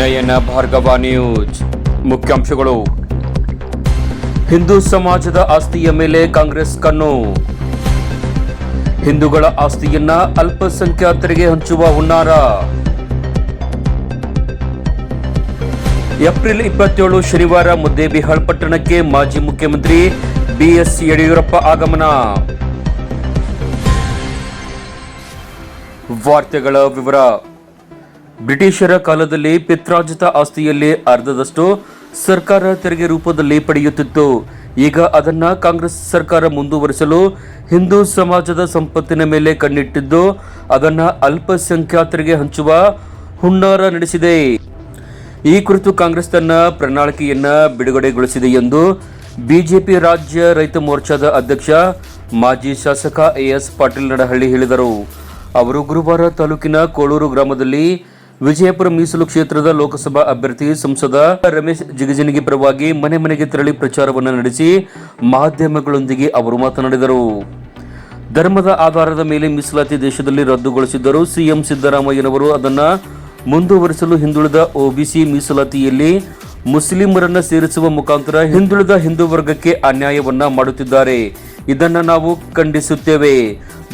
ನಯನ Bhargava news. ಮುಖ್ಯಾಂಶಗಳು. ಹಿಂದೂ ಸಮಾಜದ ಆಸ್ತಿಯ ಮೇಲೆ ಕಾಂಗ್ರೆಸ್ ಕಣ್ಣು. ಹಿಂದೂಗಳ ಆಸ್ತಿಯನ್ನ ಅಲ್ಪಸಂಖ್ಯಾತರಿಗೆ ಹಂಚುವ ಹುನ್ನಾರ. ಏಪ್ರಿಲ್ ಇಪ್ಪತ್ತೇಳು ಶನಿವಾರ ಮುದ್ದೇಬಿಹಾಳ್ ಪಟ್ಟಣಕ್ಕೆ ಮಾಜಿ ಮುಖ್ಯಮಂತ್ರಿ ಬಿಎಸ್ ಯಡಿಯೂರಪ್ಪ ಆಗಮನ. ವಾರ್ತೆಗಳ ವಿವರ. ಬ್ರಿಟಿಷರ ಕಾಲದಲ್ಲಿ ಪಿತ್ರಾರ್ಜಿತ ಆಸ್ತಿಯಲ್ಲಿ ಅರ್ಧದಷ್ಟು ಸರ್ಕಾರ ತೆರಿಗೆ ರೂಪದಲ್ಲಿ ಪಡೆಯುತ್ತಿತ್ತು. ಈಗ ಅದನ್ನ ಕಾಂಗ್ರೆಸ್ ಸರ್ಕಾರ ಮುಂದುವರಿಸಲು ಹಿಂದೂ ಸಮಾಜದ ಸಂಪತ್ತಿನ ಮೇಲೆ ಕಣ್ಣಿಟ್ಟಿದ್ದು, ಅದನ್ನ ಅಲ್ಪಸಂಖ್ಯಾತರಿಗೆ ಹಂಚುವ ಹುನ್ನಾರ ನಡೆಸಿದೆ. ಈ ಕುರಿತು ಕಾಂಗ್ರೆಸ್ ತನ್ನ ಪ್ರಣಾಳಿಕೆಯನ್ನ ಬಿಡುಗಡೆಗೊಳಿಸಿದೆ ಎಂದು ಬಿಜೆಪಿ ರಾಜ್ಯ ರೈತ ಮೋರ್ಚಾದ ಅಧ್ಯಕ್ಷ, ಮಾಜಿ ಶಾಸಕ ಎಎಸ್ ಪಾಟೀಲ್ ನಡಹಳ್ಳಿ ಹೇಳಿದರು. ಅವರು ಗುರುವಾರ ತಾಲೂಕಿನ ಕೋಳೂರು ಗ್ರಾಮದಲ್ಲಿ ವಿಜಯಪುರ ಮೀಸಲು ಕ್ಷೇತ್ರದ ಲೋಕಸಭಾ ಅಭ್ಯರ್ಥಿ ಸಂಸದ ರಮೇಶ್ ಜಿಗಜಿಣಗಿ ಪರವಾಗಿ ಮನೆ ಮನೆಗೆ ತೆರಳಿ ಪ್ರಚಾರವನ್ನು ನಡೆಸಿ ಮಾಧ್ಯಮಗಳೊಂದಿಗೆ ಅವರು ಮಾತನಾಡಿದರು. ಧರ್ಮದ ಆಧಾರದ ಮೇಲೆ ಮೀಸಲಾತಿ ದೇಶದಲ್ಲಿ ರದ್ದುಗೊಳಿಸಿದ್ದರು ಸಿಎಂ ಸಿದ್ದರಾಮಯ್ಯನವರು ಅದನ್ನು ಮುಂದುವರಿಸಲು ಹಿಂದುಳಿದ ಒಬಿಸಿ ಮೀಸಲಾತಿಯಲ್ಲಿ ಮುಸ್ಲಿಮರನ್ನು ಸೇರಿಸುವ ಮುಖಾಂತರ ಹಿಂದುಳಿದ ಹಿಂದೂ ವರ್ಗಕ್ಕೆ ಅನ್ಯಾಯವನ್ನ ಮಾಡುತ್ತಿದ್ದಾರೆ. ಇದನ್ನು ನಾವು ಖಂಡಿಸುತ್ತೇವೆ.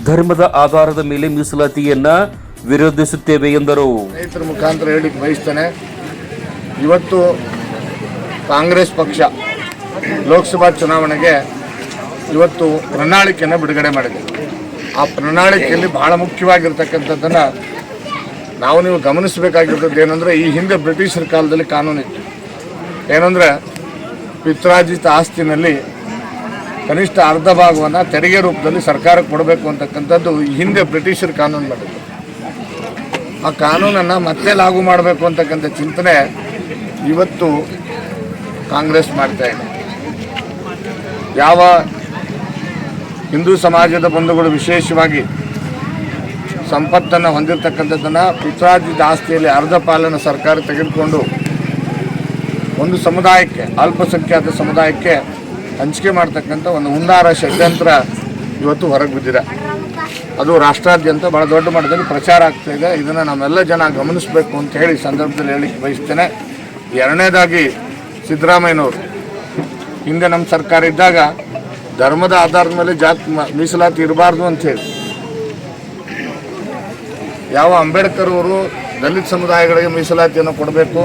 ಧರ್ಮದ ಆಧಾರದ ಮೇಲೆ ಮೀಸಲಾತಿಯನ್ನ ವಿರೋಧಿಸುತ್ತೇವೆ ಎಂದರು. ರೈತರ ಮುಖಾಂತರ ಹೇಳಿ ಬಯಸ್ತೇನೆ. ಇವತ್ತು ಕಾಂಗ್ರೆಸ್ ಪಕ್ಷ ಲೋಕಸಭಾ ಚುನಾವಣೆಗೆ ಇವತ್ತು ಪ್ರಣಾಳಿಕೆಯನ್ನು ಬಿಡುಗಡೆ ಮಾಡಿದೆ. ಆ ಪ್ರಣಾಳಿಕೆಯಲ್ಲಿ ಬಹಳ ಮುಖ್ಯವಾಗಿರ್ತಕ್ಕಂಥದ್ದನ್ನು ನಾವು ನೀವು ಗಮನಿಸಬೇಕಾಗಿರ್ತದ್ದು ಏನಂದರೆ ಈ ಹಿಂದೆ ಬ್ರಿಟಿಷರ ಕಾಲದಲ್ಲಿ ಕಾನೂನಿತ್ತು ಏನಂದರೆ ಪಿತ್ರಾಜಿತ ಆಸ್ತಿನಲ್ಲಿ ಕನಿಷ್ಠ ಅರ್ಧ ಭಾಗವನ್ನು ತೆರಿಗೆ ರೂಪದಲ್ಲಿ ಸರ್ಕಾರಕ್ಕೆ ಕೊಡಬೇಕು ಅಂತಕ್ಕಂಥದ್ದು ಈ ಹಿಂದೆ ಬ್ರಿಟಿಷರ ಕಾನೂನು ಮಾಡಿದ್ರು ಆ ಕಾನೂನನ್ನು ಮತ್ತೆ ಲಾಗು ಮಾಡಬೇಕು ಅಂತಕ್ಕಂಥ ಚಿಂತನೆ ಇವತ್ತು ಕಾಂಗ್ರೆಸ್ ಮಾಡ್ತಾ ಇದೆ. ಯಾವ ಹಿಂದೂ ಸಮಾಜದ ಬಂಧುಗಳು ವಿಶೇಷವಾಗಿ ಸಂಪತ್ತನ್ನು ಹೊಂದಿರತಕ್ಕಂಥದ್ದನ್ನು ಪಿತ್ರಾರ್ಜಿತ ಆಸ್ತಿಯಲ್ಲಿ ಅರ್ಧ ಪಾಲನ್ನು ಸರ್ಕಾರ ತೆಗೆದುಕೊಂಡು ಒಂದು ಸಮುದಾಯಕ್ಕೆ, ಅಲ್ಪಸಂಖ್ಯಾತ ಸಮುದಾಯಕ್ಕೆ ಹಂಚಿಕೆ ಮಾಡ್ತಕ್ಕಂಥ ಒಂದು ಹುನ್ನಾರ ಷಡ್ಯಂತ್ರ ಇವತ್ತು ಹೊರಗೆ ಬಿದ್ದಿದೆ. ಅದು ರಾಷ್ಟ್ರಾದ್ಯಂತ ಭಾಳ ದೊಡ್ಡ ಮಟ್ಟದಲ್ಲಿ ಪ್ರಚಾರ ಆಗ್ತಾ ಇದೆ. ಇದನ್ನು ನಾವೆಲ್ಲ ಜನ ಗಮನಿಸಬೇಕು ಅಂತ ಹೇಳಿ ಸಂದರ್ಭದಲ್ಲಿ ಹೇಳಿಕ್ಕೆ ಬಯಸ್ತೇನೆ. ಎರಡನೇದಾಗಿ ಸಿದ್ದರಾಮಯ್ಯನವರು, ಹಿಂದೆ ನಮ್ಮ ಸರ್ಕಾರ ಇದ್ದಾಗ ಧರ್ಮದ ಆಧಾರದ ಮೇಲೆ ಜಾತಿ ಮೀಸಲಾತಿ ಇರಬಾರ್ದು ಅಂತ ಹೇಳಿ. ಯಾವ ಅಂಬೇಡ್ಕರ್ ಅವರು ದಲಿತ ಸಮುದಾಯಗಳಿಗೆ ಮೀಸಲಾತಿಯನ್ನು ಕೊಡಬೇಕು,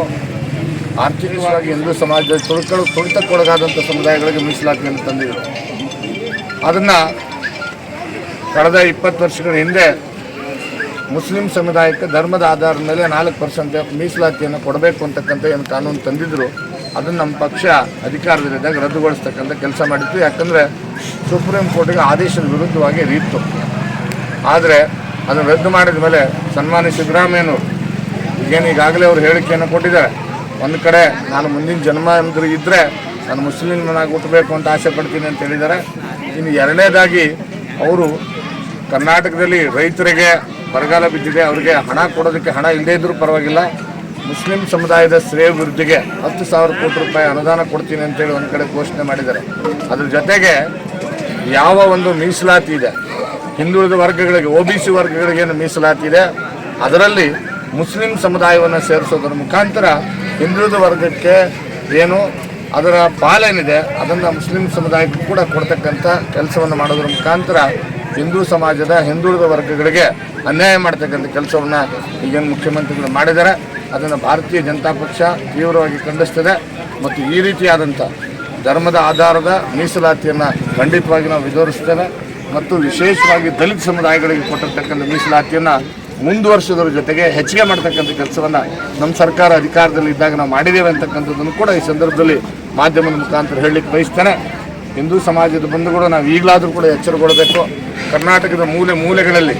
ಆರ್ಥಿಕವಾಗಿ ಹಿಂದೂ ಸಮಾಜದ ತುಳಿತ ತುಳಿತಕ್ಕೊಳಗಾದಂಥ ಸಮುದಾಯಗಳಿಗೆ ಮೀಸಲಾತಿಯನ್ನು ತಂದಿದ್ರು. ಅದನ್ನು ಕಳೆದ ಇಪ್ಪತ್ತು ವರ್ಷಗಳ ಹಿಂದೆ ಮುಸ್ಲಿಂ ಸಮುದಾಯಕ್ಕೆ ಧರ್ಮದ ಆಧಾರದ ಮೇಲೆ ನಾಲ್ಕು ಪರ್ಸೆಂಟ್ ಮೀಸಲಾತಿಯನ್ನು ಕೊಡಬೇಕು ಅಂತಕ್ಕಂಥ ಏನು ಕಾನೂನು ತಂದಿದ್ದರು ಅದನ್ನು ನಮ್ಮ ಪಕ್ಷ ಅಧಿಕಾರದಲ್ಲಿದ್ದಾಗ ರದ್ದುಗೊಳಿಸ್ತಕ್ಕಂಥ ಕೆಲಸ ಮಾಡಿತ್ತು. ಯಾಕಂದರೆ ಸುಪ್ರೀಂ ಕೋರ್ಟಿಗೆ ಆದೇಶದ ವಿರುದ್ಧವಾಗಿ ರೀತು ಆದರೆ ಅದನ್ನು ರದ್ದು ಮಾಡಿದ ಮೇಲೆ ಸನ್ಮಾನ್ಯ ಸಿದ್ದರಾಮಯ್ಯನವರು ಈಗೇನು ಈಗಾಗಲೇ ಅವರು ಹೇಳಿಕೆಯನ್ನು ಕೊಟ್ಟಿದ್ದಾರೆ, ಒಂದು ಕಡೆ ನಾನು ಮುಂದಿನ ಜನ್ಮ ಎಂದರು ಇದ್ದರೆ ನಾನು ಮುಸ್ಲಿಮನಾಗಿ ಹುಟ್ಟಬೇಕು ಅಂತ ಆಸೆ ಪಡ್ತೀನಿ ಅಂತ ಹೇಳಿದ್ದಾರೆ. ಇನ್ನು ಎರಡನೇದಾಗಿ ಅವರು ಕರ್ನಾಟಕದಲ್ಲಿ ರೈತರಿಗೆ ಬರಗಾಲ ಬಿದ್ದಿದೆ, ಅವರಿಗೆ ಹಣ ಕೊಡೋದಕ್ಕೆ ಹಣ ಇಲ್ಲದೇ ಇದ್ರೂ ಪರವಾಗಿಲ್ಲ. ಮುಸ್ಲಿಂ ಸಮುದಾಯದ ಶ್ರೇಯೋಭಿವೃದ್ಧಿಗೆ ಹತ್ತು ಸಾವಿರ ಕೋಟಿ ರೂಪಾಯಿ ಅನುದಾನ ಕೊಡ್ತೀನಿ ಅಂತೇಳಿ ಒಂದು ಕಡೆ ಘೋಷಣೆ ಮಾಡಿದ್ದಾರೆ. ಅದ್ರ ಜೊತೆಗೆ ಯಾವ ಒಂದು ಮೀಸಲಾತಿ ಇದೆ, ಹಿಂದುಳಿದ ವರ್ಗಗಳಿಗೆ, ಒ ಬಿ ಸಿ ವರ್ಗಗಳಿಗೇನು ಮೀಸಲಾತಿ ಇದೆ, ಅದರಲ್ಲಿ ಮುಸ್ಲಿಂ ಸಮುದಾಯವನ್ನು ಸೇರಿಸೋದ್ರ ಮುಖಾಂತರ ಹಿಂದುಳಿದ ವರ್ಗಕ್ಕೆ ಏನು ಅದರ ಪಾಲೇನಿದೆ ಅದನ್ನು ಮುಸ್ಲಿಂ ಸಮುದಾಯಕ್ಕೂ ಕೂಡ ಕೊಡ್ತಕ್ಕಂಥ ಕೆಲಸವನ್ನು ಮಾಡೋದ್ರ ಮುಖಾಂತರ ಹಿಂದೂ ಸಮಾಜದ ಹಿಂದುಳಿದ ವರ್ಗಗಳಿಗೆ ಅನ್ಯಾಯ ಮಾಡ್ತಕ್ಕಂಥ ಕೆಲಸವನ್ನು ಈಗೇನು ಮುಖ್ಯಮಂತ್ರಿಗಳು ಮಾಡಿದ್ದಾರೆ. ಅದನ್ನು ಭಾರತೀಯ ಜನತಾ ಪಕ್ಷ ತೀವ್ರವಾಗಿ ಖಂಡಿಸ್ತದೆ. ಮತ್ತು ಈ ರೀತಿಯಾದಂಥ ಧರ್ಮದ ಆಧಾರದ ಮೀಸಲಾತಿಯನ್ನು ಖಂಡಿತವಾಗಿ ನಾವು ವಿರೋಧಿಸ್ತೇವೆ ಮತ್ತು ವಿಶೇಷವಾಗಿ ದಲಿತ ಸಮುದಾಯಗಳಿಗೆ ಕೊಟ್ಟಿರ್ತಕ್ಕಂಥ ಮೀಸಲಾತಿಯನ್ನು ಮುಂದುವರಿಸೋದ್ರ ಜೊತೆಗೆ ಹೆಚ್ಚಿಗೆ ಮಾಡ್ತಕ್ಕಂಥ ಕೆಲಸವನ್ನು ನಮ್ಮ ಸರ್ಕಾರ ಅಧಿಕಾರದಲ್ಲಿ ಇದ್ದಾಗ ನಾವು ಮಾಡಿದ್ದೇವೆ ಅಂತಕ್ಕಂಥದ್ದನ್ನು ಕೂಡ ಈ ಸಂದರ್ಭದಲ್ಲಿ ಮಾಧ್ಯಮದ ಮುಖಾಂತರ ಹೇಳಲಿಕ್ಕೆ ಬಯಸ್ತೇನೆ. ಹಿಂದೂ ಸಮಾಜದ ಬಂಧುಗಳು ನಾವು ಈಗಲಾದರೂ ಕೂಡ ಎಚ್ಚರಗೊಳ್ಳಬೇಕು ಕರ್ನಾಟಕದ ಮೂಲೆ ಮೂಲೆಗಳಲ್ಲಿ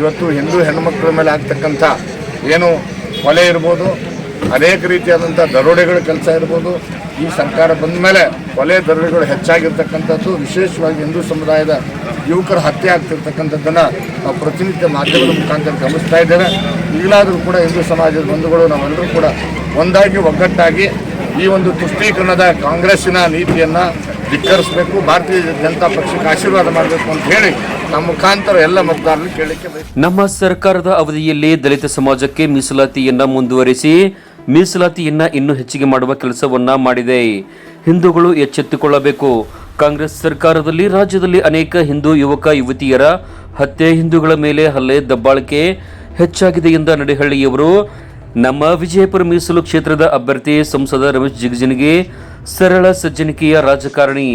ಇವತ್ತು ಹಿಂದೂ ಹೆಣ್ಣುಮಕ್ಕಳ ಮೇಲೆ ಆಗ್ತಕ್ಕಂಥ ಏನು ಕೊಲೆ ಇರ್ಬೋದು, ಅನೇಕ ರೀತಿಯಾದಂಥ ದರೋಡೆಗಳ ಕೆಲಸ ಇರ್ಬೋದು, ಈ ಸರ್ಕಾರ ಬಂದ ಮೇಲೆ ಕೊಲೆ ದರೋಡೆಗಳು ಹೆಚ್ಚಾಗಿರ್ತಕ್ಕಂಥದ್ದು, ವಿಶೇಷವಾಗಿ ಹಿಂದೂ ಸಮುದಾಯದ ಯುವಕರ ಹತ್ಯೆ ಆಗ್ತಿರ್ತಕ್ಕಂಥದ್ದನ್ನು ನಾವು ಪ್ರತಿನಿತ್ಯ ಮಾಧ್ಯಮದ ಮುಖಾಂತರ ಗಮನಿಸ್ತಾ ಇದ್ದೇವೆ. ಈಗಲಾದರೂ ಕೂಡ ಹಿಂದೂ ಸಮಾಜದ ಬಂಧುಗಳು ನಾವೆಲ್ಲರೂ ಕೂಡ ಒಂದಾಗಿ ಒಗ್ಗಟ್ಟಾಗಿ ಈ ಒಂದು ತುಷ್ಟೀಕರಣದ ಕಾಂಗ್ರೆಸ್ಸಿನ ನೀತಿಯನ್ನು ಧಿಕ್ಕರಿಸಬೇಕು, ಭಾರತೀಯ ಜನತಾ ಪಕ್ಷಕ್ಕೆ ಆಶೀರ್ವಾದ ಮಾಡಬೇಕು ಅಂತ ಹೇಳಿ ನಮ್ಮ ಮುಖಾಂತರ ಎಲ್ಲ ಮತದಾರರು ಬಯಸ್ತೀನಿ ನಮ್ಮ ಸರ್ಕಾರದ ಅವಧಿಯಲ್ಲಿ ದಲಿತ ಸಮಾಜಕ್ಕೆ ಮೀಸಲಾತಿಯನ್ನ ಮುಂದುವರಿಸಿ ಮೀಸಲಾತಿಯನ್ನ ಇನ್ನೂ ಹೆಚ್ಚಿಗೆ ಮಾಡುವ ಕೆಲಸವನ್ನ ಮಾಡಿದೆ. ಹಿಂದೂಗಳು ಎಚ್ಚೆತ್ತುಕೊಳ್ಳಬೇಕು. ಕಾಂಗ್ರೆಸ್ ಸರ್ಕಾರದಲ್ಲಿ ರಾಜ್ಯದಲ್ಲಿ ಅನೇಕ ಹಿಂದೂ ಯುವಕ, ಯುವತಿಯರ ಹತ್ಯೆ, ಹಿಂದೂಗಳ ಮೇಲೆ ಹಲ್ಲೆ, ದಬ್ಬಾಳಿಕೆ ಹೆಚ್ಚಾಗಿದೆ ಎಂದ ನಡೆಹಳ್ಳಿಯವರು. ನಮ್ಮ ವಿಜಯಪುರ ಮೀಸಲು ಕ್ಷೇತ್ರದ ಅಭ್ಯರ್ಥಿ ಸಂಸದ ರಮೇಶ್ ಜಿಗಜಿಣಗಿ ಸರಳ ಸಜ್ಜನಿಕೆಯ ರಾಜಕಾರಣಿ.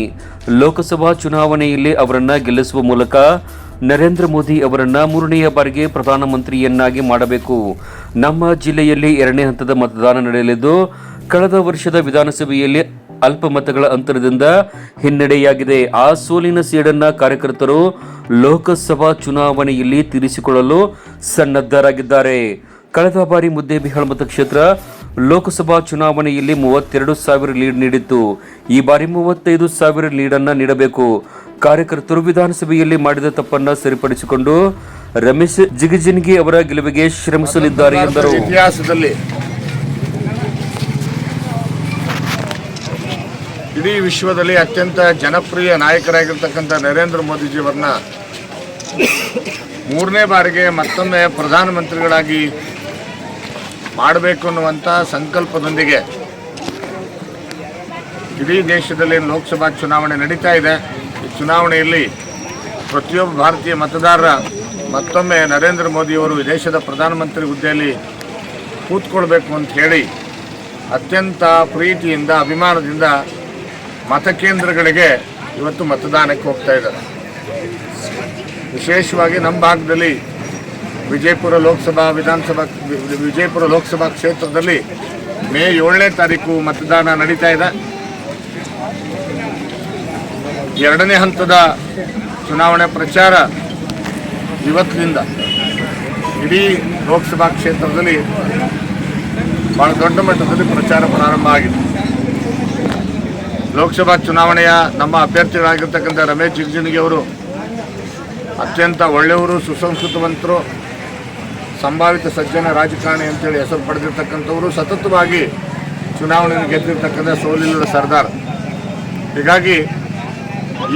ಲೋಕಸಭಾ ಚುನಾವಣೆಯಲ್ಲಿ ಅವರನ್ನು ಗೆಲ್ಲಿಸುವ ಮೂಲಕ ನರೇಂದ್ರ ಮೋದಿ ಅವರನ್ನು ಮೂರನೆಯ ಬಾರಿಗೆ ಪ್ರಧಾನಮಂತ್ರಿಯನ್ನಾಗಿ ಮಾಡಬೇಕು. ನಮ್ಮ ಜಿಲ್ಲೆಯಲ್ಲಿ ಎರಡನೇ ಹಂತದ ಮತದಾನ ನಡೆಯಲಿದ್ದು, ಕಳೆದ ವರ್ಷದ ವಿಧಾನಸಭೆಯಲ್ಲಿ ಅಲ್ಪ ಮತಗಳ ಅಂತರದಿಂದ ಹಿನ್ನಡೆಯಾಗಿದೆ. ಆ ಸೋಲಿನ ಸೇಡನ್ನ ಕಾರ್ಯಕರ್ತರು ಲೋಕಸಭಾ ಚುನಾವಣೆಯಲ್ಲಿ ತೀರಿಸಿಕೊಳ್ಳಲು ಸನ್ನದ್ಧರಾಗಿದ್ದಾರೆ. ಕಳೆದ ಬಾರಿ ಮುದ್ದೇಬಿಹಾಳ್ ಮತಕ್ಷೇತ್ರ ಲೋಕಸಭಾ ಚುನಾವಣೆಯಲ್ಲಿ ಮೂವತ್ತೆರಡು ಸಾವಿರ ಲೀಡ್ ನೀಡಿತ್ತು. ಈ ಬಾರಿ ಮೂವತ್ತೈದು ಸಾವಿರ ಲೀಡನ್ನು ನೀಡಬೇಕು. ಕಾರ್ಯಕರ್ತರು ವಿಧಾನಸಭೆಯಲ್ಲಿ ಮಾಡಿದ ತಪ್ಪನ್ನ ಸರಿಪಡಿಸಿಕೊಂಡು ರಮೇಶ್ ಜಿಗಜಿನ್ಗಿ ಅವರ ಗೆಲುವಿಗೆ ಶ್ರಮಿಸಲಿದ್ದಾರೆ ಎಂದರು. ಇತಿಹಾಸದಲ್ಲಿ ಇಡೀ ವಿಶ್ವದಲ್ಲಿ ಅತ್ಯಂತ ಜನಪ್ರಿಯ ನಾಯಕರಾಗಿರ್ತಕ್ಕಂಥ ನರೇಂದ್ರ ಮೋದಿಜಿಯವರನ್ನ ಮೂರನೇ ಬಾರಿಗೆ ಮತ್ತೊಮ್ಮೆ ಪ್ರಧಾನಮಂತ್ರಿಗಳಾಗಿ ಮಾಡಬೇಕು ಅನ್ನುವಂಥ ಸಂಕಲ್ಪದೊಂದಿಗೆ ಇಡೀ ದೇಶದಲ್ಲಿ ಲೋಕಸಭಾ ಚುನಾವಣೆ ನಡೀತಾ ಇದೆ. ಈ ಚುನಾವಣೆಯಲ್ಲಿ ಪ್ರತಿಯೊಬ್ಬ ಭಾರತೀಯ ಮತದಾರರ ಮತ್ತೊಮ್ಮೆ ನರೇಂದ್ರ ಮೋದಿಯವರು ದೇಶದ ಪ್ರಧಾನಮಂತ್ರಿ ಹುದ್ದೆಯಲ್ಲಿ ಕೂತ್ಕೊಳ್ಬೇಕು ಅಂತ ಹೇಳಿ ಅತ್ಯಂತ ಪ್ರೀತಿಯಿಂದ, ಅಭಿಮಾನದಿಂದ ಮತಕೇಂದ್ರಗಳಿಗೆ ಇವತ್ತು ಮತದಾನಕ್ಕೆ ಹೋಗ್ತಾ ಇದ್ದಾರೆ. ವಿಶೇಷವಾಗಿ ನಮ್ಮ ಭಾಗದಲ್ಲಿ ವಿಜಯಪುರ ಲೋಕಸಭಾ ವಿಧಾನಸಭಾ ವಿಜಯಪುರ ಲೋಕಸಭಾ ಕ್ಷೇತ್ರದಲ್ಲಿ ಮೇ ಏಳನೇ ತಾರೀಕು ಮತದಾನ ನಡೀತಾ ಇದೆ. ಎರಡನೇ ಹಂತದ ಚುನಾವಣೆ ಪ್ರಚಾರ ಇವತ್ತಿನಿಂದ ಇಡೀ ಲೋಕಸಭಾ ಕ್ಷೇತ್ರದಲ್ಲಿ ಬಹಳ ದೊಡ್ಡ ಮಟ್ಟದಲ್ಲಿ ಪ್ರಚಾರ ಪ್ರಾರಂಭ ಆಗಿದೆ. ಲೋಕಸಭಾ ಚುನಾವಣೆಯ ನಮ್ಮ ಅಭ್ಯರ್ಥಿಗಳಾಗಿರ್ತಕ್ಕಂಥ ರಮೇಶ್ ಜಿಗಜಿಣಗಿ ಅತ್ಯಂತ ಒಳ್ಳೆಯವರು, ಸುಸಂಸ್ಕೃತವಂತರು ಸಂಭಾವಿತ ಸಜ್ಜನ ರಾಜಕಾರಣಿ ಅಂತೇಳಿ ಹೆಸರು ಪಡೆದಿರ್ತಕ್ಕಂಥವರು ಸತತವಾಗಿ ಚುನಾವಣೆಯನ್ನು ಗೆದ್ದಿರ್ತಕ್ಕಂಥ ಸೋಲಿಲ್ಲದ ಸರ್ದಾರ್. ಹೀಗಾಗಿ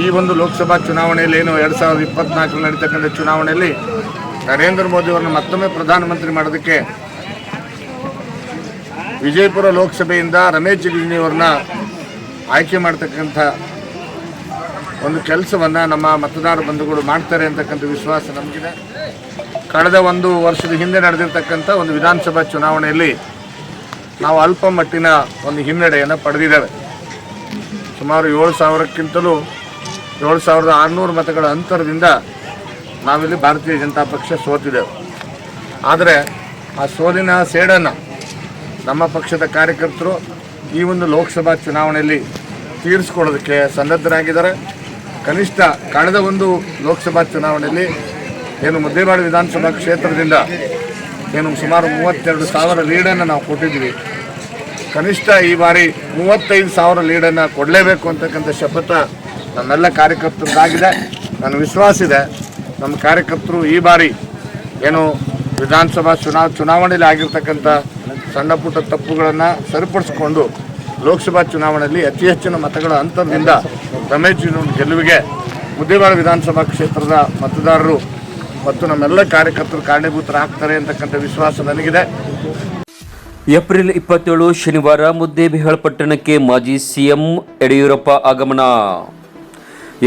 ಈ ಒಂದು ಲೋಕಸಭಾ ಚುನಾವಣೆಯಲ್ಲಿ ಏನು ಎರಡು ಸಾವಿರದ ಇಪ್ಪತ್ನಾಲ್ಕರಲ್ಲಿ ನಡೀತಕ್ಕಂಥ ಚುನಾವಣೆಯಲ್ಲಿ ನರೇಂದ್ರ ಮೋದಿ ಅವರನ್ನು ಮತ್ತೊಮ್ಮೆ ಪ್ರಧಾನಮಂತ್ರಿ ಮಾಡೋದಕ್ಕೆ ವಿಜಯಪುರ ಲೋಕಸಭೆಯಿಂದ ರಮೇಶ್ ಜಿಗಜಿಣಿ ಅವ್ರನ್ನ ಆಯ್ಕೆ ಮಾಡ್ತಕ್ಕಂಥ ಒಂದು ಕೆಲಸವನ್ನು ನಮ್ಮ ಮತದಾರ ಬಂಧುಗಳು ಮಾಡ್ತಾರೆ ಅಂತಕ್ಕಂಥ ವಿಶ್ವಾಸ ನಮಗಿದೆ. ಕಳೆದ ಒಂದು ವರ್ಷದ ಹಿಂದೆ ನಡೆದಿರ್ತಕ್ಕಂಥ ಒಂದು ವಿಧಾನಸಭಾ ಚುನಾವಣೆಯಲ್ಲಿ ನಾವು ಅಲ್ಪ ಮಟ್ಟಿನ ಒಂದು ಹಿನ್ನಡೆಯನ್ನು ಪಡೆದಿದ್ದೇವೆ. ಸುಮಾರು ಏಳು ಸಾವಿರಕ್ಕಿಂತಲೂ ಏಳು ಸಾವಿರದ ಆರುನೂರು ಮತಗಳ ಅಂತರದಿಂದ ನಾವಿಲ್ಲಿ ಭಾರತೀಯ ಜನತಾ ಪಕ್ಷ ಸೋತಿದ್ದೇವೆ ಆದರೆ ಆ ಸೋಲಿನ ಸೇಡನ್ನು ನಮ್ಮ ಪಕ್ಷದ ಕಾರ್ಯಕರ್ತರು ಈ ಒಂದು ಲೋಕಸಭಾ ಚುನಾವಣೆಯಲ್ಲಿ ತೀರಿಸ್ಕೊಳ್ಳೋದಕ್ಕೆ ಸನ್ನದ್ಧರಾಗಿದ್ದಾರೆ. ಕನಿಷ್ಠ ಕಳೆದ ಒಂದು ಲೋಕಸಭಾ ಚುನಾವಣೆಯಲ್ಲಿ ಏನು ಮುದ್ದೇಬಾಳು ವಿಧಾನಸಭಾ ಕ್ಷೇತ್ರದಿಂದ ಏನು ಸುಮಾರು ಮೂವತ್ತೆರಡು ಸಾವಿರ ಲೀಡನ್ನು ನಾವು ಕೊಟ್ಟಿದ್ವಿ ಕನಿಷ್ಠ ಈ ಬಾರಿ ಮೂವತ್ತೈದು ಸಾವಿರ ಲೀಡನ್ನು ಕೊಡಲೇಬೇಕು ಅಂತಕ್ಕಂಥ ಶಪಥ ನಮ್ಮೆಲ್ಲ ಕಾರ್ಯಕರ್ತರದ್ದಾಗಿದೆ. ನನ್ನ ವಿಶ್ವಾಸ ಇದೆ, ನಮ್ಮ ಕಾರ್ಯಕರ್ತರು ಈ ಬಾರಿ ಏನು ವಿಧಾನಸಭಾ ಚುನಾವ ಚುನಾವಣೆಯಲ್ಲಿ ಆಗಿರ್ತಕ್ಕಂಥ ಸಣ್ಣ ಪುಟ್ಟ ತಪ್ಪುಗಳನ್ನು ಸರಿಪಡಿಸಿಕೊಂಡು ಲೋಕಸಭಾ ಚುನಾವಣೆಯಲ್ಲಿ ಅತಿ ಹೆಚ್ಚಿನ ಮತಗಳ ಅಂತರದಿಂದ ರಮೇಶ್ ಗೆಲುವಿಗೆ ಮುದ್ದೇಬಾಳ ವಿಧಾನಸಭಾ ಕ್ಷೇತ್ರದ ಮತದಾರರು ಮತ್ತು ನಮ್ಮೆಲ್ಲ ಕಾರ್ಯಕರ್ತರು ಕಾರಣೀಭೂತರಾಗ್ತಾರೆ ಅಂತಕ್ಕಂಥ ವಿಶ್ವಾಸ ನನಗಿದೆ. ಏಪ್ರಿಲ್ ಇಪ್ಪತ್ತೇಳು ಶನಿವಾರ ಮುದ್ದೇಬಿಹಾಳ್ ಪಟ್ಟಣಕ್ಕೆ ಮಾಜಿ ಸಿಎಂ ಯಡಿಯೂರಪ್ಪ ಆಗಮನ.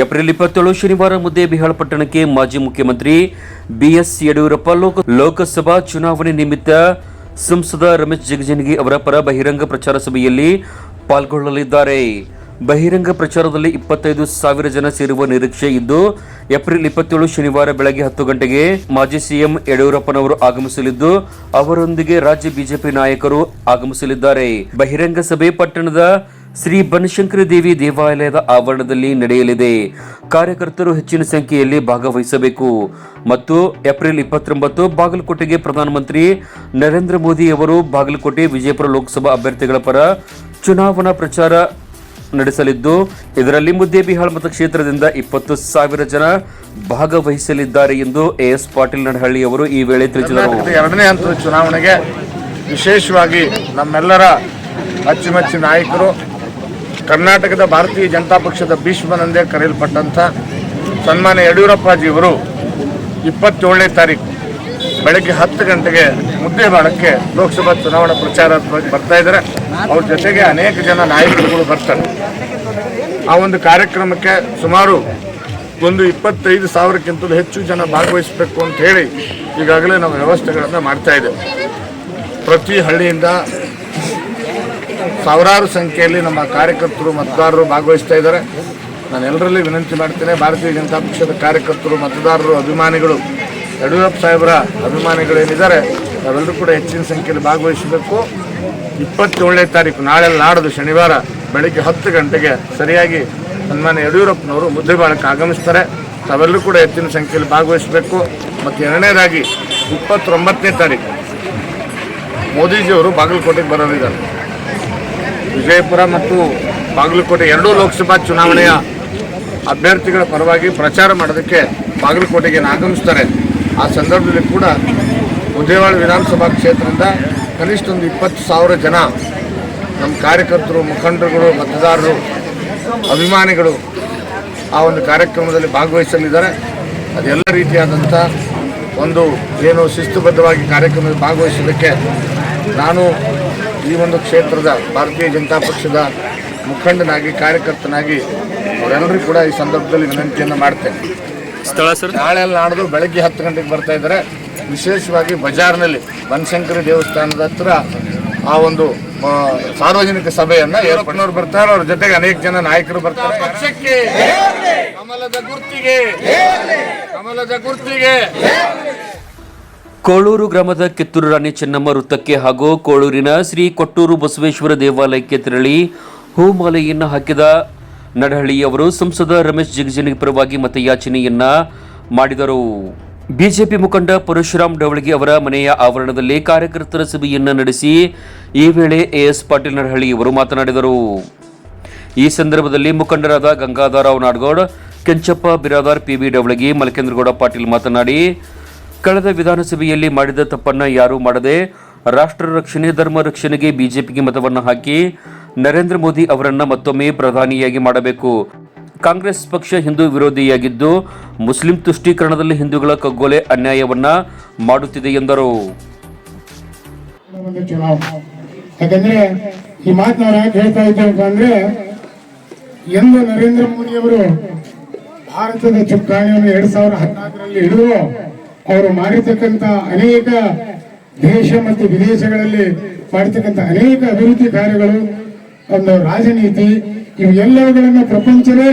ಏಪ್ರಿಲ್ ಇಪ್ಪತ್ತೇಳು ಶನಿವಾರ ಮುದ್ದೇಬಿಹಾಳ್ ಪಟ್ಟಣಕ್ಕೆ ಮಾಜಿ ಮುಖ್ಯಮಂತ್ರಿ ಬಿಎಸ್ ಯಡಿಯೂರಪ್ಪ ಲೋಕ ಲೋಕಸಭಾ ಚುನಾವಣೆ ನಿಮಿತ್ತ ಸಂಸದ ರಮೇಶ್ ಜಿಗಜಿಣಗಿ ಅವರ ಪರ ಬಹಿರಂಗ ಪ್ರಚಾರ ಸಭೆಯಲ್ಲಿ ಪಾಲ್ಗೊಳ್ಳಲಿದ್ದಾರೆ. ಬಹಿರಂಗ ಪ್ರಚಾರದಲ್ಲಿ ಇಪ್ಪತ್ತೈದು ಸಾವಿರ ಜನ ಸೇರುವ ನಿರೀಕ್ಷೆ ಇದ್ದು, ಏಪ್ರಿಲ್ ಇಪ್ಪತ್ತೇಳು ಶನಿವಾರ ಬೆಳಗ್ಗೆ ಹತ್ತು ಗಂಟೆಗೆ ಮಾಜಿ ಸಿಎಂ ಯಡಿಯೂರಪ್ಪನವರು ಆಗಮಿಸಲಿದ್ದು, ಅವರೊಂದಿಗೆ ರಾಜ್ಯ ಬಿಜೆಪಿ ನಾಯಕರು ಆಗಮಿಸಲಿದ್ದಾರೆ. ಬಹಿರಂಗ ಸಭೆ ಪಟ್ಟಣದ ಶ್ರೀ ಬನಶಂಕರಿ ದೇವಿ ದೇವಾಲಯದ ಆವರಣದಲ್ಲಿ ನಡೆಯಲಿದೆ. ಕಾರ್ಯಕರ್ತರು ಹೆಚ್ಚಿನ ಸಂಖ್ಯೆಯಲ್ಲಿ ಭಾಗವಹಿಸಬೇಕು. ಮತ್ತು ಏಪ್ರಿಲ್ ಇಪ್ಪತ್ತೊಂಬತ್ತು ಬಾಗಲಕೋಟೆಗೆ ಪ್ರಧಾನಮಂತ್ರಿ ನರೇಂದ್ರ ಮೋದಿ ಅವರು ಬಾಗಲಕೋಟೆ ವಿಜಯಪುರ ಲೋಕಸಭಾ ಅಭ್ಯರ್ಥಿಗಳ ಪರ ಚುನಾವಣಾ ಪ್ರಚಾರ ನಡೆಸಲಿದ್ದು, ಇದರಲ್ಲಿ ಮುದ್ದೇಬಿಹಾಳ್ ಮತಕ್ಷೇತ್ರದಿಂದ ಇಪ್ಪತ್ತು ಸಾವಿರ ಜನ ಭಾಗವಹಿಸಲಿದ್ದಾರೆ ಎಂದು ಎಎಸ್ ಪಾಟೀಲ್ ನಡಹಳ್ಳಿ ಅವರು ಈ ವೇಳೆ ತಿಳಿಸಿದರು. ಎರಡನೇ ಹಂತದ ಚುನಾವಣೆಗೆ ವಿಶೇಷವಾಗಿ ನಮ್ಮೆಲ್ಲರ ಅಚ್ಚುಮೆಚ್ಚು ನಾಯಕರು, ಕರ್ನಾಟಕದ ಭಾರತೀಯ ಜನತಾ ಪಕ್ಷದ ಭೀಷ್ಮನಂದೇ ಕರೆಯಲ್ಪಟ್ಟಂಥ ಸನ್ಮಾನ್ಯ ಯಡಿಯೂರಪ್ಪಾಜಿಯವರು ಇಪ್ಪತ್ತೇಳನೇ ತಾರೀಕು ಬೆಳಗ್ಗೆ ಹತ್ತು ಗಂಟೆಗೆ ಮುದ್ದೇಬಾಳಕ್ಕೆ ಲೋಕಸಭಾ ಚುನಾವಣಾ ಪ್ರಚಾರ ಬರ್ತಾ ಇದ್ದಾರೆ. ಅವ್ರ ಜೊತೆಗೆ ಅನೇಕ ಜನ ನಾಯಕರುಗಳು ಬರ್ತಾರೆ. ಆ ಒಂದು ಕಾರ್ಯಕ್ರಮಕ್ಕೆ ಸುಮಾರು ಒಂದು ಇಪ್ಪತ್ತೈದು ಸಾವಿರಕ್ಕಿಂತಲೂ ಹೆಚ್ಚು ಜನ ಭಾಗವಹಿಸಬೇಕು ಅಂತ ಹೇಳಿ ಈಗಾಗಲೇ ನಾವು ವ್ಯವಸ್ಥೆಗಳನ್ನು ಮಾಡ್ತಾ ಇದ್ದೇವೆ. ಪ್ರತಿ ಹಳ್ಳಿಯಿಂದ ಸಾವಿರಾರು ಸಂಖ್ಯೆಯಲ್ಲಿ ನಮ್ಮ ಕಾರ್ಯಕರ್ತರು, ಮತದಾರರು ಭಾಗವಹಿಸ್ತಾ ಇದ್ದಾರೆ. ನಾನು ಎಲ್ಲರಲ್ಲಿ ವಿನಂತಿ ಮಾಡ್ತೇನೆ, ಭಾರತೀಯ ಜನತಾ ಪಕ್ಷದ ಕಾರ್ಯಕರ್ತರು, ಮತದಾರರು, ಅಭಿಮಾನಿಗಳು, ಯಡಿಯೂರಪ್ಪ ಸಾಹೇಬರ ಅಭಿಮಾನಿಗಳೇನಿದ್ದಾರೆ, ನಾವೆಲ್ಲರೂ ಕೂಡ ಹೆಚ್ಚಿನ ಸಂಖ್ಯೆಯಲ್ಲಿ ಭಾಗವಹಿಸಬೇಕು. ಇಪ್ಪತ್ತೇಳನೇ ತಾರೀಕು ನಾಳೆ ನಾಡದು ಶನಿವಾರ ಬೆಳಗ್ಗೆ ಹತ್ತು ಗಂಟೆಗೆ ಸರಿಯಾಗಿ ಸನ್ಮಾನ್ಯ ಯಡಿಯೂರಪ್ಪನವರು ಮುದ್ದೆಬಾಳಕ್ಕೆ ಆಗಮಿಸ್ತಾರೆ. ತಾವೆಲ್ಲರೂ ಕೂಡ ಹೆಚ್ಚಿನ ಸಂಖ್ಯೆಯಲ್ಲಿ ಭಾಗವಹಿಸಬೇಕು. ಮತ್ತು ಎರಡನೇದಾಗಿ ಇಪ್ಪತ್ತೊಂಬತ್ತನೇ ತಾರೀಕು ಮೋದಿಜಿಯವರು ಬಾಗಲಕೋಟೆಗೆ ಬರೋರಿದ್ದಾರೆ. ವಿಜಯಪುರ ಮತ್ತು ಬಾಗಲಕೋಟೆ ಎರಡೂ ಲೋಕಸಭಾ ಚುನಾವಣೆಯ ಅಭ್ಯರ್ಥಿಗಳ ಪರವಾಗಿ ಪ್ರಚಾರ ಮಾಡೋದಕ್ಕೆ ಬಾಗಲಕೋಟೆಗೆ ಆಗಮಿಸ್ತಾರೆ. ಆ ಸಂದರ್ಭದಲ್ಲಿ ಕೂಡ ಮುದ್ದೇವಾಳ ವಿಧಾನಸಭಾ ಕ್ಷೇತ್ರದಿಂದ ಕನಿಷ್ಠ ಒಂದು ಇಪ್ಪತ್ತು ಸಾವಿರ ಜನ ನಮ್ಮ ಕಾರ್ಯಕರ್ತರು, ಮುಖಂಡರುಗಳು, ಮತದಾರರು, ಅಭಿಮಾನಿಗಳು ಆ ಒಂದು ಕಾರ್ಯಕ್ರಮದಲ್ಲಿ ಭಾಗವಹಿಸಲಿದ್ದಾರೆ. ಅದೆಲ್ಲ ರೀತಿಯಾದಂಥ ಒಂದು ಏನು ಶಿಸ್ತುಬದ್ಧವಾಗಿ ಕಾರ್ಯಕ್ರಮದಲ್ಲಿ ಭಾಗವಹಿಸೋದಕ್ಕೆ ನಾನು ಈ ಒಂದು ಕ್ಷೇತ್ರದ ಭಾರತೀಯ ಜನತಾ ಪಕ್ಷದ ಮುಖಂಡನಾಗಿ, ಕಾರ್ಯಕರ್ತನಾಗಿ ಅವರೆಲ್ಲರೂ ಕೂಡ ಈ ಸಂದರ್ಭದಲ್ಲಿ ವಿನಂತಿಯನ್ನು ಮಾಡ್ತೇನೆ. ಸ್ಥಳ ಸರ್? ನಾಳೆ ನಾಡಿದ್ರು ನಾಡ್ದು ಬೆಳಗ್ಗೆ ಹತ್ತು ಗಂಟೆಗೆ ಬರ್ತಾ ಇದ್ದಾರೆ. ವಿಶೇಷವಾಗಿ ಬಜಾರ್ನಲ್ಲಿ ಬನಶಂಕರಿ ದೇವಸ್ಥಾನದ ಹತ್ರ ಆ ಒಂದು ಸಾರ್ವಜನಿಕ ಸಭೆಯನ್ನ ಏರ್ಪಡ್ನವ್ರು ಬರ್ತಾರೆ. ಅವ್ರ ಜೊತೆಗೆ ಅನೇಕ ಜನ ನಾಯಕರು ಬರ್ತಾರೆ. ಪಕ್ಷಕ್ಕೆ ಕಮಲದ ಗುರ್ತಿಗೆ. ಕಮಲದ ಗುರ್ತಿಗೆ. ಕೋಳೂರು ಗ್ರಾಮದ ಕಿತ್ತೂರು ರಾಣಿ ಚೆನ್ನಮ್ಮ ವೃತ್ತಕ್ಕೆ ಹಾಗೂ ಕೋಳೂರಿನ ಶ್ರೀ ಕೊಟ್ಟೂರು ಬಸವೇಶ್ವರ ದೇವಾಲಯಕ್ಕೆ ತೆರಳಿ ಹೂಮಾಲೆಯನ್ನು ಹಾಕಿದ ನಡಹಳ್ಳಿಯವರು ಸಂಸದ ರಮೇಶ್ ಜಿಗಜಿಣಗಿ ಪರವಾಗಿ ಮತಯಾಚನೆಯನ್ನ ಮಾಡಿದರು. ಬಿಜೆಪಿ ಮುಖಂಡ ಪರಶುರಾಮ್ ಡವಳಗಿ ಅವರ ಮನೆಯ ಆವರಣದಲ್ಲಿ ಕಾರ್ಯಕರ್ತರ ಸಭೆಯನ್ನು ನಡೆಸಿ ಈ ವೇಳೆ ಎಎಸ್ ಪಾಟೀಲ್ ನಡಹಳ್ಳಿಯವರು ಮಾತನಾಡಿದರು. ಈ ಸಂದರ್ಭದಲ್ಲಿ ಮುಖಂಡರಾದ ಗಂಗಾಧರರಾವ್ ನಾಡಗೌಡ, ಕೆಂಚಪ್ಪ ಬಿರಾದಾರ್ ಪಿಬಿ ಡವಳಗಿ, ಮಲಕೇಂದ್ರಗೌಡ ಪಾಟೀಲ್ ಮಾತನಾಡಿ, ಕಳೆದ ವಿಧಾನಸಭೆಯಲ್ಲಿ ಮಾಡಿದ ತಪ್ಪನ್ನು ಯಾರೂ ಮಾಡದೆ ರಾಷ್ಟ್ರ ರಕ್ಷಣೆ, ಧರ್ಮ ರಕ್ಷಣೆಗೆ ಬಿಜೆಪಿಗೆ ಮತವನ್ನು ಹಾಕಿ ನರೇಂದ್ರ ಮೋದಿ ಅವರನ್ನ ಮತ್ತೊಮ್ಮೆ ಪ್ರಧಾನಿಯಾಗಿ ಮಾಡಬೇಕು. ಕಾಂಗ್ರೆಸ್ ಪಕ್ಷ ಹಿಂದೂ ವಿರೋಧಿಯಾಗಿದ್ದು, ಮುಸ್ಲಿಂ ತುಷ್ಟೀಕರಣದಲ್ಲಿ ಹಿಂದೂಗಳ ಕಗ್ಗೊಲೆ ಅನ್ಯಾಯವನ್ನ ಮಾಡುತ್ತಿದೆ ಎಂದರು. ಯಾಕಂದ್ರೆ ಈ ಮಾತು ಹೇಳ್ತಾ ಇದ್ದೇವೆ ಅಂದ್ರೆ, ಎಂದು ನರೇಂದ್ರ ಮೋದಿ ಅವರು ಭಾರತದ ಚುಕ್ಕಾಣಿಯನ್ನು ಎರಡ್ ಸಾವಿರದ ಹದಿನಾಲ್ಕರಲ್ಲಿ ಹಿಡಿದು ಅವರು ಮಾಡಿರ್ತಕ್ಕಂಥ ಅನೇಕ ದೇಶ ಮತ್ತು ವಿದೇಶಗಳಲ್ಲಿ ಮಾಡಿರ್ತಕ್ಕಂಥ ಅನೇಕ ಅಭಿವೃದ್ಧಿ ಕಾರ್ಯಗಳು ಒಂದು ರಾಜನೀತಿ ಇವೆಲ್ಲವುಗಳನ್ನು ಪ್ರಪಂಚವೇ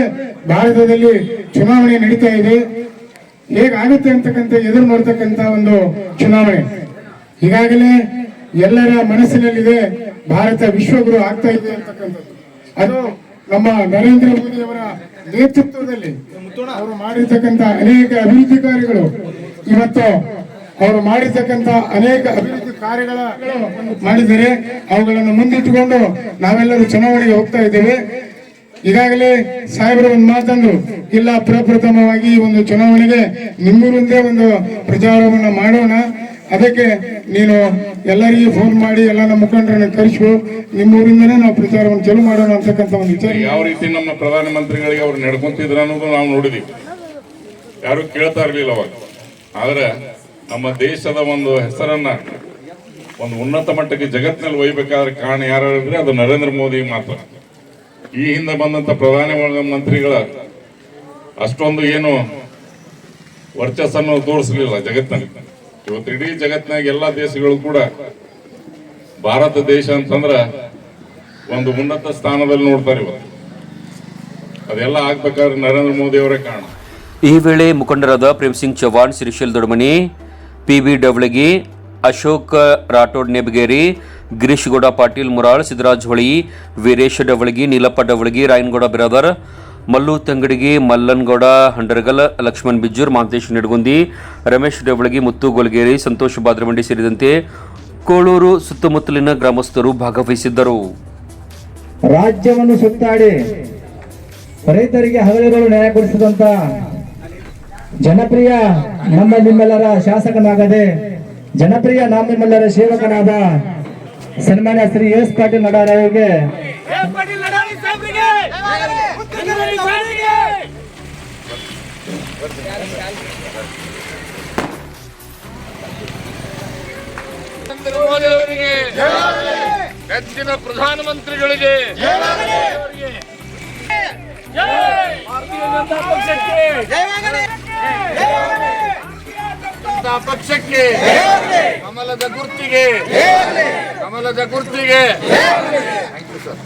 ಭಾರತದಲ್ಲಿ ಚುನಾವಣೆ ನಡೀತಾ ಇದೆ. ಹೇಗಾಗುತ್ತೆ ಅಂತಕ್ಕಂಥ ಎದುರು ನೋಡ್ತಕ್ಕಂಥ ಒಂದು ಚುನಾವಣೆ. ಈಗಾಗಲೇ ಎಲ್ಲರ ಮನಸ್ಸಿನಲ್ಲಿದೆ ಭಾರತ ವಿಶ್ವಗುರು ಆಗ್ತಾ ಇದೆ ಅದು ನಮ್ಮ ನರೇಂದ್ರ ಮೋದಿ ಅವರ ನೇತೃತ್ವದಲ್ಲಿ ಅವರು ಮಾಡಿರ್ತಕ್ಕಂಥ ಅನೇಕ ಅಭಿವೃದ್ಧಿ ಕಾರ್ಯಗಳು. ಇವತ್ತು ಅವರು ಮಾಡಿರ್ತಕ್ಕಂಥ ಅನೇಕ ಅಭಿವೃದ್ಧಿ ಕಾರ್ಯಗಳ ಮಾಡಿದ್ದಾರೆ ಅವುಗಳನ್ನು ಮುಂದಿಟ್ಟುಕೊಂಡು ನಾವೆಲ್ಲರೂ ಚುನಾವಣೆಗೆ ಹೋಗ್ತಾ ಇದ್ದೇವೆ. ಈಗಾಗಲೇ ಸಾಹೇಬರು ಒಂದು ಮಾತಂದು ಇಲ್ಲ, ಪ್ರಪ್ರಥಮವಾಗಿ ಈ ಒಂದು ಚುನಾವಣೆಗೆ ನಿಮ್ಮೂರಿಂದೇ ಒಂದು ಪ್ರಚಾರವನ್ನು ಮಾಡೋಣ. ಅದಕ್ಕೆ ನೀನು ಎಲ್ಲರಿಗೂ ಫೋನ್ ಮಾಡಿ, ಎಲ್ಲ ನಮ್ಮ ಮುಖಂಡರನ್ನ ಕರೆಸು, ನಿಮ್ಮೂರಿಂದನೇ ನಾವು ಪ್ರಚಾರವನ್ನು ಚಾಲೂ ಮಾಡೋಣ ಅಂತಕ್ಕಂಥ ಒಂದು ವಿಚಾರ. ಯಾವ ರೀತಿ ನಮ್ಮ ಪ್ರಧಾನಮಂತ್ರಿಗಳಿಗೆ ಅವ್ರು ನಡ್ಕೊಂತಿದ್ರು ಅನ್ನೋದು ನಾವು ನೋಡಿದೀವಿ. ಯಾರು ಕೇಳ್ತಾ ಇರ್ಲಿಲ್ಲ ಅವಾಗ. ಆದ್ರೆ ನಮ್ಮ ದೇಶದ ಒಂದು ಹೆಸರನ್ನ, ಒಂದು ಉನ್ನತ ಮಟ್ಟಕ್ಕೆ ಜಗತ್ತಿನಲ್ಲಿ ಒಯ್ಬೇಕಾದ್ರೆ ಕಾರಣ ಯಾರು ಅಂದ್ರೆ ಅದು ನರೇಂದ್ರ ಮೋದಿ ಮಾತ್ರ. ಈ ಹಿಂದೆ ಬಂದಂತ ಪ್ರಧಾನಿ ಮಂತ್ರಿಗಳ ಅಷ್ಟೊಂದು ಏನು ವರ್ಚಸ್ಸನ್ನು ತೋರಿಸಲಿಲ್ಲ ಜಗತ್ತಿನಲ್ಲಿ. ಇವತ್ತು ಇಡೀ ಜಗತ್ತಿನಾಗ ಎಲ್ಲ ದೇಶಗಳು ಕೂಡ ಭಾರತ ದೇಶ ಅಂತಂದ್ರ ಒಂದು ಉನ್ನತ ಸ್ಥಾನದಲ್ಲಿ ನೋಡ್ತಾರೆ ಇವತ್ತು. ಅದೆಲ್ಲ ಆಗ್ಬೇಕಾದ್ರೆ ನರೇಂದ್ರ ಮೋದಿ ಅವರೇ ಕಾರಣ. ಈ ವೇಳೆ ಮುಖಂಡರಾದ Prem Singh Chauhan Shrishail Dodamani P B Davalagi Ashok Rathod Nebageri Girish Gowda Patil Mural Siddaraj Holi, Veeresh Davalagi Neelappa Davalagi Rayanagouda brother, Mallu Tangadagi Mallangouda, Handaragal, Lakshman Bijjur Mahantesh Nidagundi, Ramesh Davalagi Muttu Golageri, Santosh Badramandi ಸೇರಿದಂತೆ ಕೋಳೂರು ಸುತ್ತಮುತ್ತಲಿನ ಗ್ರಾಮಸ್ಥರು ಭಾಗವಹಿಸಿದ್ದರು. ರಾಜ್ಯವನ್ನು ಸುತ್ತಾಡಿ ರೈತರಿಗೆ ಹಗಲುಗಳು ನ್ಯಾಯ ಜನಪ್ರಿಯ ನಮ್ಮ ನಿಮ್ಮೆಲ್ಲರ ಶಾಸಕನಾಗದೆ ಜನಪ್ರಿಯ ನಮ್ಮ ನಿಮ್ಮೆಲ್ಲರ ಸೇವಕನಾದ ಸನ್ಮಾನ್ಯ ಶ್ರೀ ಎಸ್ ಪಾಟೀಲ್ ನಡಾರ್ ಅವರಿಗೆ ಪಾಟೀಲ್ ಲಡಾಣಿ ಸಾಹೇಬ್ರಿಗೆ ಮುಖ್ಯಮಂತ್ರಿ ಸಾಹೇಬ್ರಿಗೆ. ನರೇಂದ್ರ ಮೋದಿ ಅವರಿಗೆ ನೆಚ್ಚಿನ ಪ್ರಧಾನಮಂತ್ರಿಗಳಿಗೆ ಭಾರತೀಯ ಜನತಾ ಪಕ್ಷಕ್ಕೆ ಪಕ್ಷಕ್ಕೆ ಕಮಲದ ಗುರ್ತಿಗೆ ಕಮಲದ ಗುರ್ತಿಗೆ. Thank you sir